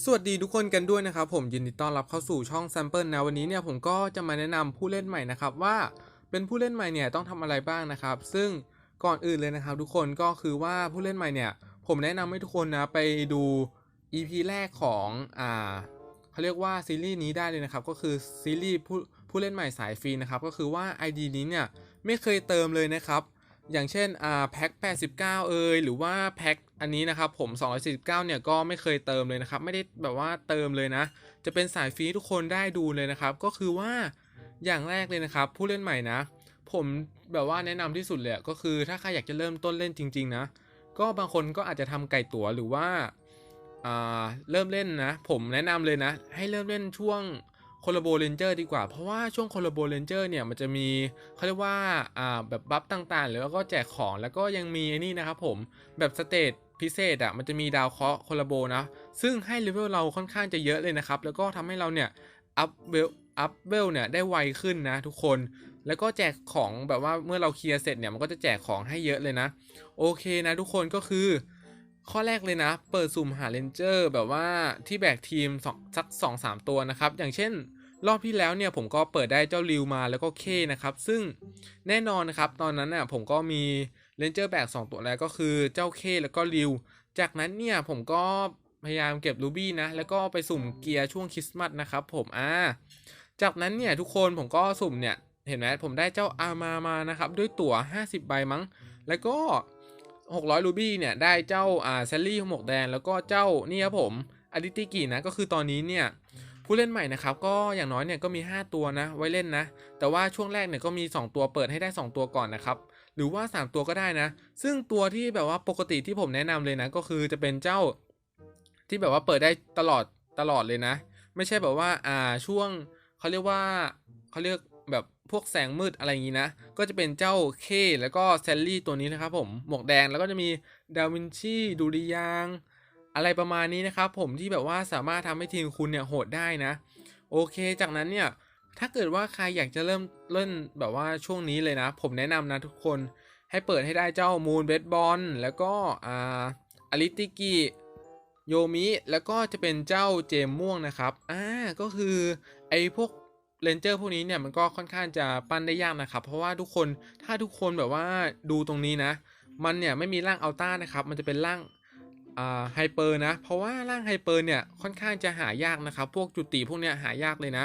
สวัสดีทุกคนกันด้วยนะครับ ผมยินดีต้อนรับเข้าสู่ช่อง Sample นะวันนี้เนี่ยผมก็จะมาแนะนำผู้เล่นใหม่นะครับว่าเป็นผู้เล่นใหม่เนี่ยต้องทำอะไรบ้างนะครับ ซึ่งก่อนอื่นเลยนะครับ ทุกคนก็คือว่าผู้เล่นใหม่เนี่ย ผมแนะนำให้ทุกคนนะไปดู EP แรกของอ่าเขาเรียกว่าซีรีส์นี้ได้เลยนะครับก็คือซีรีส์ผู้ผู้เล่นใหม่สายฟรีนะครับก็คือว่า ID นี้เนี่ยไม่เคยเติมเลยนะครับ อย่างเช่นอ่าแพ็ค89 เอยหรือว่าแพ็คอันนี้นะครับผม 249 เนี่ยก็ไม่เคยเติมเลยนะครับ ไม่ได้แบบว่าเติมเลยนะ จะเป็นสายฟรีทุกคนได้ดูเลยนะครับ ก็คือว่าอย่างแรกเลยนะครับ ผู้เล่นใหม่นะ ผมแบบว่าแนะนำที่สุดเลยก็คือถ้าใครอยากจะเริ่มต้นเล่นจริง ๆ นะ ก็บางคนก็อาจจะทำไก่ตั๋วหรือว่าอ่าเริ่มเล่นนะ ผมแนะนำเลยนะ ให้เริ่มเล่นช่วง โคลาโบเรนเจอร์ดีกว่า เพราะว่าช่วงโคลาโบเรนเจอร์เนี่ยมันจะมีเขาเรียกว่าอ่าแบบบัฟต่างๆ แล้วก็แจกของแล้วก็ยังมีไอ้นี่นะครับผมแบบสเตจพิเศษอะ่ะมันจะมีดาวเคราะห์โคลาโบนะ ซึ่งให้เลเวลเราค่อนข้างจะเยอะเลยนะครับ แล้วก็ทำให้เราเนี่ยอัพเวลอัพเวลเนี่ยได้ไวขึ้นนะทุกคน แล้วก็แจกของแบบว่าเมื่อเราเคลียร์เสร็จเนี่ยมันก็จะแจกของให้เยอะเลยนะ โอเคนะทุกคนก็คือ ข้อแรกเลยนะ เปิดสุ่มหาเลนเจอร์แบบว่าที่แบกทีมสักสองสามตัวนะครับ อย่างเช่น รอบที่แล้วเนี่ยผมก็เปิดได้เจ้าริวมาแล้วก็เคนะครับ ซึ่งแน่นอนนะครับ ตอนนั้นน่ะผมก็มีเลนเจอร์แบก2ตัวแล้วก็คือเจ้าเคแล้วก็ริว จากนั้นเนี่ยผมก็พยายามเก็บรูบี้นะ แล้วก็ไปสุ่มเกียร์ช่วงคริสต์มาสนะครับผมอ่าจากนั้นเนี่ยทุกคนผมก็สุ่มเนี่ยเห็นไหมผมได้เจ้าอามามานะครับ ด้วยตั๋ว 50 ใบมั้ง แล้วก็ 600รูบี้เนี่ยได้เจ้าอ่าแซลลี่หมวกแดงแล้วก็เจ้านี่ครับผมอดิติกินะก็คือตอนนี้เนี่ยผู้เล่นใหม่นะครับก็อย่างน้อยเนี่ยก็มี 5 ตัวนะไว้เล่นนะ แต่ว่าช่วงแรกเนี่ยก็มี 2 ตัวเปิดให้ได้ 2 ตัวก่อนนะครับหรือว่า 3 ตัวก็ได้นะ ซึ่งตัวที่แบบว่าปกติที่ผมแนะนำเลยนะ ก็คือจะเป็นเจ้าที่แบบว่าเปิดได้ตลอดตลอดเลยนะ ไม่ใช่แบบว่าอ่าช่วงเขาเรียกว่าเขาเรียกแบบ พวกแสงมืดอะไรอย่างนี้นะ ก็จะเป็นเจ้าเคแล้วก็แซลลี่ตัวนี้นะครับผมหมวกแดงแล้วก็จะมีดาวินชีดูริยาง อะไรประมาณนี้นะครับผมที่แบบว่าสามารถทำให้ทีมคุณเนี่ยโหดได้นะ โอเค จากนั้นเนี่ยถ้าเกิดว่าใครอยากจะเริ่มเล่นแบบว่าช่วงนี้เลยนะ ผมแนะนำนะทุกคนให้เปิดให้ได้เจ้ามูนเบสบอลแล้วก็อ่าอลิติกิโยมิ แล้วก็จะเป็นเจ้าเจมม่วงนะครับ อ่า ก็คือไอ้พวก เรนเจอร์พวกนี้เนี่ยมันก็ค่อนข้างจะปั้นได้ยากนะครับเพราะว่าทุกคนถ้าทุกคนแบบว่าดูตรงนี้นะ มันเนี่ยไม่มีร่างอัลต้านะครับมันจะเป็นร่างไฮเปอร์นะ เพราะว่าร่างไฮเปอร์เนี่ยค่อนข้างจะหายากนะครับ พวกจุติพวกเนี้ยหายากเลยนะ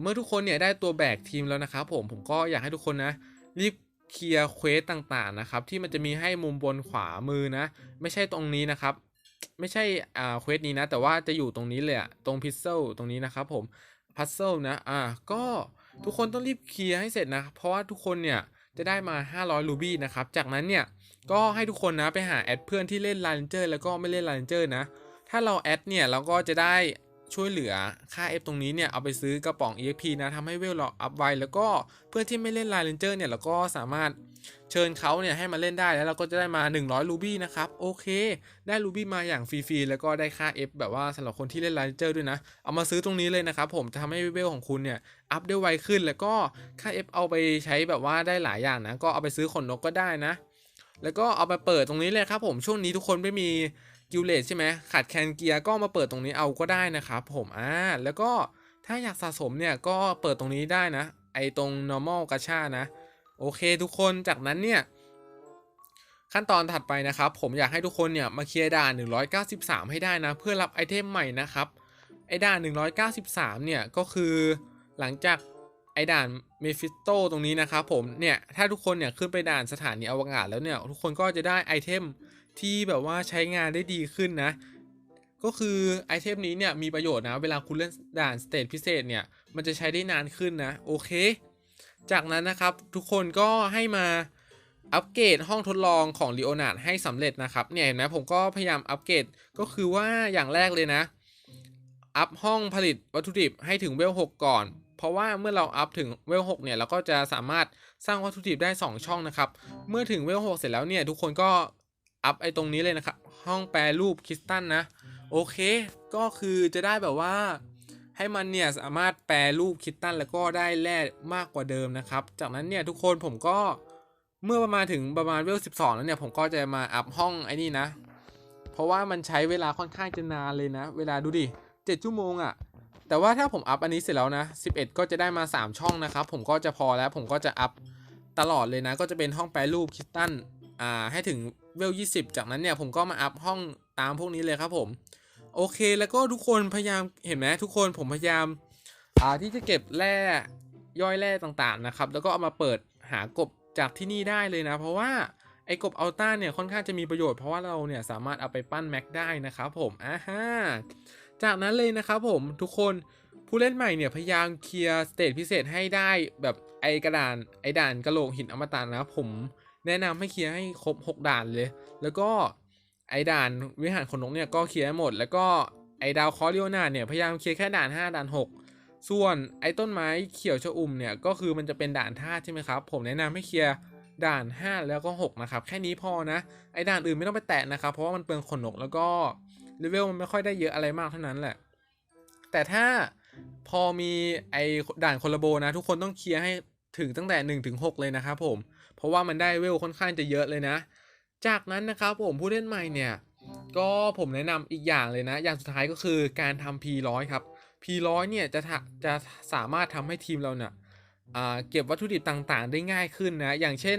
เมื่อทุกคนเนี่ยได้ตัวแบกทีมแล้วนะครับผมผมก็อยากให้ทุกคนนะรีบเคลียร์เควสต่างๆนะครับที่มันจะมีให้มุมบนขวามือนะ ไม่ใช่ตรงนี้นะครับ ไม่ใช่เควสนี้นะ แต่ว่าจะอยู่ตรงนี้เลยอะตรงพิซเซลตรงนี้นะครับผม พัซเซิลนะอ่าก็ทุกคนต้องรีบเคลียร์ให้เสร็จนะ เพราะว่าทุกคนเนี่ยจะได้มา 500 รูบี้นะครับ จากนั้นเนี่ย ก็ให้ทุกคนนะไปหาแอดเพื่อนที่เล่น l า n เจอร์แล้วก็ไม่เล่น l า n เจอร์นะ ถ้าเราแอดเนี่ยเราก็จะได้ช่วยเหลือค่า F ตรงนี้เนี่ย เอาไปซื้อกระป๋อง EXP นะทำให้เวลเราอัพไวแล้วก็เพื่อนที่ไม่เล่น l า n เจอร์เนี่ยเราก็สามารถ เชิญเขาเนี่ยให้มาเล่นได้แล้วเราก็จะได้มา 100รูบี้นะครับ โอเค ได้รูบี้มาอย่างฟรีๆ แล้วก็ได้ค่า F แบบว่าสำหรับคนที่เล่น l า n เจอร์ด้วยนะ เอามาซื้อตรงนี้เลยนะครับ ผมจะทำให้เวลของคุณเนี่ยอัพได้ไวขึ้นแล้วก็ค่า F เอาไปใช้แบบว่าได้หลายอย่างนะ ก็เอาไปซื้อขนนกก็ได้นะ แล้วก็เอาไปเปิดตรงนี้เลยครับผมช่วงนี้ทุกคนไม่มีกิลเลตใช่ไหมขาดแคนเกียร์ก็มาเปิดตรงนี้เอาก็ได้นะครับผมอ่าแล้วก็ถ้าอยากสะสมเนี่ยก็เปิดตรงนี้ได้นะ ไอตรง normal กาชานะ โอเคทุกคนจากนั้นเนี่ยขั้นตอนถัดไปนะครับ ผมอยากให้ทุกคนเนี่ยมาเคลียร์ด่าน 193 ให้ได้นะ เพื่อรับไอเทมใหม่นะครับ ไอด่าน 193 เนี่ยก็คือหลังจากไอด่านเมฟิสโตตรงนี้นะครับผมเนี่ยถ้าทุกคนเนี่ยขึ้นไปด่านสถานีอวกาศแล้วเนี่ยทุกคนก็จะได้ไอเทมที่แบบว่าใช้งานได้ดีขึ้นนะ ก็คือไอเทมนี้เนี่ยมีประโยชน์นะ เวลาคุณเล่นด่านสเตจพิเศษเนี่ยมันจะใช้ได้นานขึ้นนะโอเค จากนั้นนะครับทุกคนก็ให้มาอัปเกรดห้องทดลองของ l ีโอนาร์ดให้สำเร็จนะครับเนี่ยเห็นไหมผมก็พยายามอัปเกรดก็คือว่าอย่างแรกเลยนะ อัพห้องผลิตวัตถุดิบให้ถึงเวล6ก่อน เพราะว่าเมื่อเราอัพถึงเวล6เนี่ยเราก็จะสามารถสร้างวัตถุดิบได้ 2 ช่องนะครับ เมื่อถึงเวล6เสร็จแล้วเนี่ยทุกคนก็อัพไอ้ตรงนี้เลยนะครับ ห้องแปรรูปคริสตัลนะ โอเค ก็คือจะได้แบบว่า ให้มันเนี่ยสามารถแปรรูปคริสตัลแล้วก็ได้แร่มากกว่าเดิมนะครับ จากนั้นเนี่ยทุกคนผมก็เมื่อประมาณถึงประมาณเวล 12 แล้วเนี่ยผมก็จะมาอัพห้องไอ้นี่นะ เพราะว่ามันใช้เวลาค่อนข้างจะนานเลยนะ เวลาดูดิ7ชั่วโมงอะ่ะ แต่ว่าถ้าผมอัพอันนี้เสร็จแล้วนะ 11 ก็จะได้มา 3 ช่องนะครับ ผมก็จะพอแล้วผมก็จะอัพตลอดเลยนะ ก็จะเป็นห้องแปรรูปคิสตันอ่าให้ถึงเวล 20 จากนั้นเนี่ยผมก็มาอัพห้องตามพวกนี้เลยครับผม โอเคแล้วก็ทุกคนพยายามเห็นไหมทุกคนผมพยายามอ่าที่จะเก็บแร่ย่อยแร่ต่างๆนะครับ แล้วก็เอามาเปิดหากบจากที่นี่ได้เลยนะ เพราะว่าไอ้กบอัลต้าเนี่ยค่อนข้างจะมีประโยชน์เพราะว่าเราเนี่ยสามารถเอาไปปั้นแม็กได้นะครับผมอ่าฮะจากนั้นเลยนะครับผมทุกคนผู้เล่นใหม่เนี่ยพยายามเคลียร์สเตจพิเศษให้ได้แบบไอกระดานไอด่านกระโหลกหินอมตะนะครับผมแนะนำให้เคลียร์ให้ครบ 6 ด่านเลย แล้วก็ ไอด่านวิหารขนนกเนี่ยก็เคลียร์หมด แล้วก็ไอดาวคอริโอนาเนี่ยพยายามเคลียร์แค่ด่าน 5 ด่าน 6 ส่วนไอต้นไม้เขียวชอุ่มเนี่ยก็คือมันจะเป็นด่านธาตุใช่ไหมครับ ผมแนะนำให้เคลียร์ด่าน 5 แล้วก็ 6 นะครับ แค่นี้พอนะ ไอด่านอื่นไม่ต้องไปแตะนะครับ เพราะว่ามันเปลืองขนนกแล้วก็เลเวลมันไม่ค่อยได้เยอะอะไรมากเท่านั้นแหละ แต่ถ้าพอมีไอด่านคนละโบนะ ทุกคนต้องเคลียร์ให้ถึงตั้งแต่1ถึง6เลยนะครับผม เพราะว่ามันได้เวลค่อนข้างจะเยอะเลยนะ จากนั้นนะครับผมผู้เล่นใหม่เนี่ยก็ผมแนะนำอีกอย่างเลยนะ อย่างสุดท้ายก็คือการทำ P100 ครับ P100 เนี่ยจะจะสามารถทำให้ทีมเราเนี่ยเก็บวัตถุดิบต่างๆ ได้ง่ายขึ้นนะ อย่างเช่น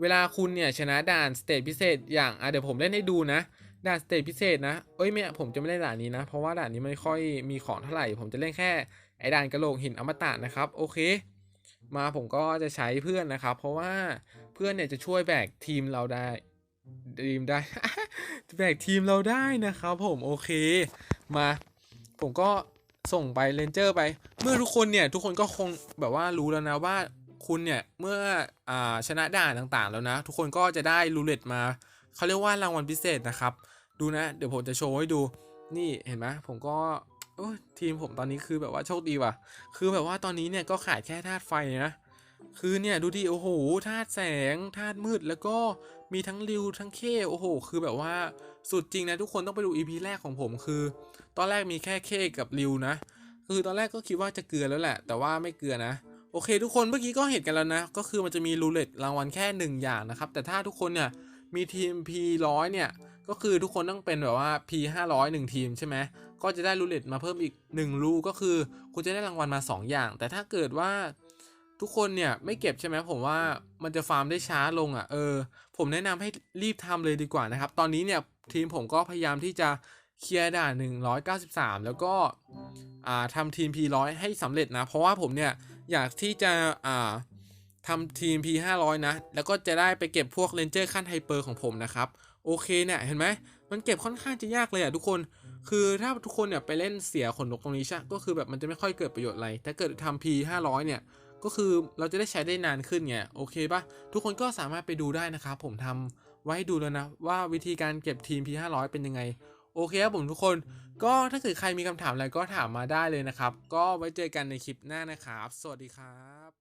เวลาคุณเนี่ยชนะด่านสเตจพิเศษ อย่างเดี๋ยวผมเล่นให้ดูนะด่านสเตจพิเศษนะ เอ้ยไม่ผมจะไม่เล่นด่านนี้นะ เพราะว่าด่านนี้ไม่ค่อยมีของเท่าไหร่ ผมจะเล่นแค่ไอ้ด่านกระโหลกหินอมตะนะครับ โอเค มาผมก็จะใช้เพื่อนนะครับ เพราะว่าเพื่อนเนี่ยจะช่วยแบกทีมเราได้ ทีมได้แบกทีมเราได้นะครับผมโอเคมา ผมก็ส่งไปเรนเจอร์ไป เมื่อทุกคนเนี่ยทุกคนก็คงแบบว่ารู้แล้วนะว่าคุณเนี่ยเมื่ออชนะด่านต่างๆแล้วนะ ทุกคนก็จะได้รูเล็ตมาเขาเรียกว่ารางวัลพิเศษนะครับ ดูนะ เดี๋ยวผมจะโชว์ให้ดูนี่เห็นไหมผมก็ทีมผมตอนนี้คือแบบว่าโชคดีว่ะ คือแบบว่าตอนนี้เนี่ยก็ขาดแค่ธาตุไฟนะ คือเนี่ยดูดิโอ้โหธาตุแสงธาตุมืดแล้วก็มีทั้งริวทั้งเคโอ้โห คือแบบว่าสุดจริงนะทุกคนต้องไปดู EP แรกของผมคือ ตอนแรกมีแค่เคกับริวนะคือตอนแรกก็คิดว่าจะเกลือแล้วแหละ แต่ว่าไม่เกลือนะโอเค ทุกคนเมื่อกี้ก็เห็นกันแล้วนะ ก็คือมันจะมีรูเล็ตรางวัลแค่หนึ่งอย่างนะครับ แต่ถ้าทุกคนเนี่ยมีทีม P100 เนี่ย ก็คือทุกคนต้องเป็นแบบว่า P500 1 ทีมใช่ไหมก็จะได้รูเล็ตมาเพิ่มอีก 1 รูก็คือ คุณจะได้รางวัลมา 2 อย่าง แต่ถ้าเกิดว่า ทุกคนเนี่ยไม่เก็บใช่ไหมผมว่ามันจะฟาร์มได้ช้าลงอะ่ะเออ ผมแนะนำให้รีบทำเลยดีกว่านะครับ ตอนนี้เนี่ยทีมผมก็พยายามที่จะเคลียร์ด่าน193 แล้วก็อ่าทำทีม P100 ให้สำเร็จนะ เพราะว่าผมเนี่ยอยากที่จะอ่าทำทีม P500 นะ แล้วก็จะได้ไปเก็บพวกเลนเจอร์ขั้นไฮเปอร์ของผมนะครับ โอเคเนี่ยเห็นไหม มันเก็บค่อนข้างจะยากเลยอะทุกคน คือถ้าทุกคนเนี่ยไปเล่นเสียขนนกตรงนี้ใช่ก็คือแบบมันจะไม่ค่อยเกิดประโยชน์อะไร ถ้าเกิดทำ P500 เนี่ย ก็คือเราจะได้ใช้ได้นานขึ้นไงโอเคปะทุกคนก็สามารถไปดูได้นะครับผมทำไว้ให้ดูแล้วนะ ว่าวิธีการเก็บทีม P500 เป็นยังไง โอเคครับผมทุกคน ก็ถ้าเกิดใครมีคำถามอะไรก็ถามมาได้เลยนะครับ ก็ไว้เจอกันในคลิปหน้านะครับ สวัสดีครับ